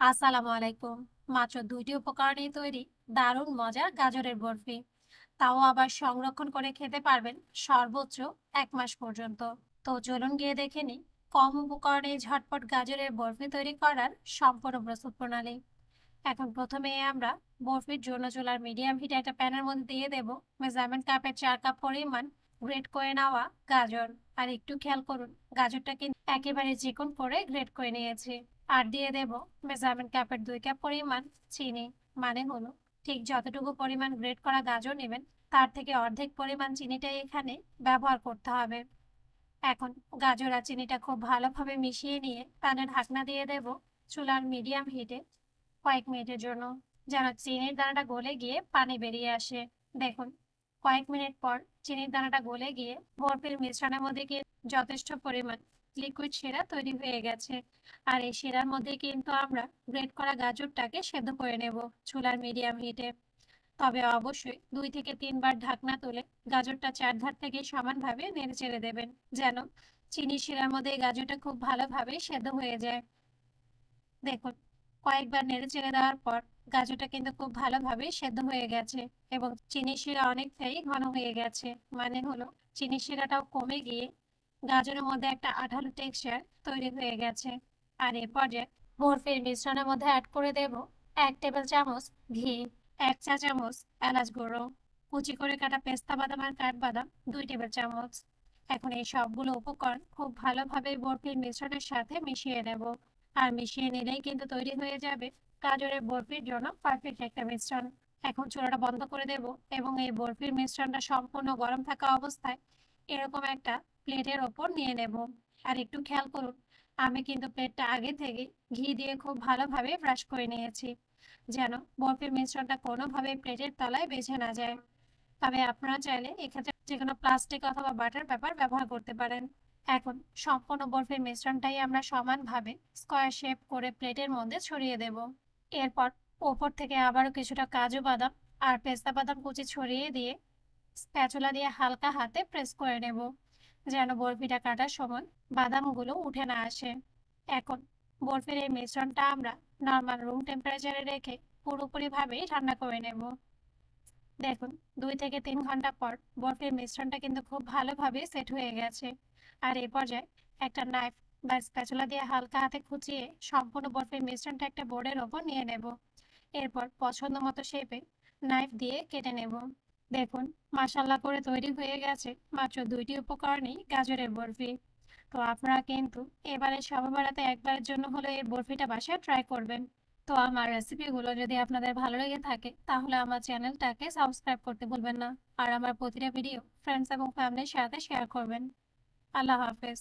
আসসালামু আলাইকুম। মাত্র দুইটি উপকরণে তৈরি। দারুণ মজার গাজরের বরফি। তাও আবার সংরক্ষণ করে খেতে পারবেন সর্বোচ্চ এক মাস পর্যন্ত। তো চলুন গিয়ে দেখে নিই, কম উপকরণে ঝটপট গাজরের বরফি তৈরি করার সম্পূর্ণ প্রস্তুত প্রণালী। এখন প্রথমে আমরা বরফির জন্য চুলার মিডিয়াম হিটে একটা প্যানের মধ্যে দিয়ে দেব মেজারমেন্ট কাপের চার কাপ পরিমাণ গ্রেট করে নেওয়া গাজর। আর একটু খেয়াল করুন, গাজরটা কিন্তু একেবারে চিকন করে গ্রেট করে নিয়েছি। আর দিয়ে দেব মেজারমেন্ট কাপের দুই কাপ পরিমাণ চিনি মানে হলো ঠিক যতটুকু পরিমাণ গ্রেট করা গাজর নেবেন, তার থেকে অর্ধেক পরিমাণ চিনিটাই এখানে ব্যবহার করতে হবে। এখন গাজর আর চিনিটা খুব ভালোভাবে মিশিয়ে নিয়ে প্যানে ঢাকনা দিয়ে দেব চুলার মিডিয়াম হিটে কয়েক মিনিটের জন্য, যেন চিনির দানাটা গলে গিয়ে পানি বেরিয়ে আসে। দেখুন, কয়েক মিনিট পর চিনির দানাটা গলে গিয়ে বরফির মিশ্রণের মধ্যে গিয়ে যথেষ্ট পরিমাণ লিকুইড শিরা তৈরি হয়ে গেছে। আর এই শিরার মধ্যে কিন্তু আমরা গ্রেট করা গাজরটাকে সেদ্ধ করে নেব চুলার মিডিয়াম হিটে তবে অবশ্যই দুই থেকে তিনবার ঢাকনা তুলে গাজরটা চারধার থেকে সমানভাবে নেড়ে চেড়ে দেবেন, যেন চিনি শিরার মধ্যে গাজরটা খুব ভালোভাবে সেদ্ধ হয়ে যায়। দেখুন, কয়েকবার নেড়ে চেড়ে দেওয়ার পর গাজরটা কিন্তু খুব ভালোভাবে সেদ্ধ হয়ে গেছে এবং চিনি শিরা অনেকটাই ঘন হয়ে গেছে। মানে হলো চিনি শিরাটাও কমে গিয়ে গাজরের মধ্যে একটা আঠালো টেক্সচার তৈরি হয়ে গেছে। আর এ পর্যায়ে বরফির মিশ্রণের মধ্যে অ্যাড করে দেব এক টেবিল চামচ ঘি, এক চা চামচ এলাচ গুঁড়ো, কুচি করে কাটা পেস্তা, বাদাম আর কাঠবাদাম দুই টেবিল চামচ। এখন এই সবগুলো উপকরণ খুব ভালোভাবে বরফির মিশ্রণের সাথে মিশিয়ে নেব। আর মিশিয়ে নিলেই কিন্তু তৈরি হয়ে যাবে গাজরের বরফির জন্য পারফেক্ট একটা মিশ্রণ। এখন চুলাটা বন্ধ করে দেব এবং এই বরফির মিশ্রণটা সম্পূর্ণ গরম থাকা অবস্থায় এরকম একটা প্লেটের ওপর নিয়ে নেব। আর একটু খেয়াল করুন, আমি কিন্তু প্লেটটা আগে থেকে ঘি দিয়ে খুব ভালোভাবে ব্রাশ করে নিয়েছি, যেন বরফির মিশ্রণটা কোনোভাবে প্লেটের তলায় বেছে না যায়। তবে আপনারা চাইলে এক্ষেত্রে যে কোনো প্লাস্টিক অথবা বাটার পেপার ব্যবহার করতে পারেন। এখন সম্পূর্ণ বরফের মিশ্রণটাই আমরা সমানভাবে স্কোয়ার শেপ করে প্লেটের মধ্যে ছড়িয়ে দেব। এরপর ওপর থেকে আবারও কিছুটা কাজু বাদাম আর পেস্তা বাদাম কুচি ছড়িয়ে দিয়ে স্প্যাচুলা দিয়ে হালকা হাতে প্রেস করে নেব, যেন বরফিটা কাটার সময় বাদামগুলো উঠে না আসে। এখন বরফির এই মিশ্রণটা আমরা নর্মাল রুম টেম্পারেচারে রেখে পুরোপুরিভাবে ঠান্ডা করে নেব। দেখুন, দুই থেকে তিন ঘণ্টা পর বরফির মিশ্রণটা কিন্তু খুব ভালোভাবে সেট হয়ে গেছে। আর এই পর্যায়ে একটা নাইফ বা স্প্যাচুলা দিয়ে হালকা হাতে খুঁচিয়ে সম্পূর্ণ বরফির মিশ্রণটা একটা বোর্ডের ওপর নিয়ে নেব। এরপর পছন্দ মতো শেপে নাইফ দিয়ে কেটে নেব। দেখুন মাসাল্লা করে তৈরি হয়ে গেছে মাত্র দুইটি উপকরণেই গাজরের বরফি। তো আপনারা কিন্তু এবারে সবে বেড়াতে একবারের জন্য হলে এই বরফিটা বাসায় ট্রাই করবেন। তো আমার রেসিপিগুলো যদি আপনাদের ভালো লেগে থাকে, তাহলে আমার চ্যানেলটাকে সাবস্ক্রাইব করতে ভুলবেন না। আর আমার প্রতিটা ভিডিও ফ্রেন্ডস এবং ফ্যামিলির সাথে শেয়ার করবেন। আল্লাহ হাফেজ।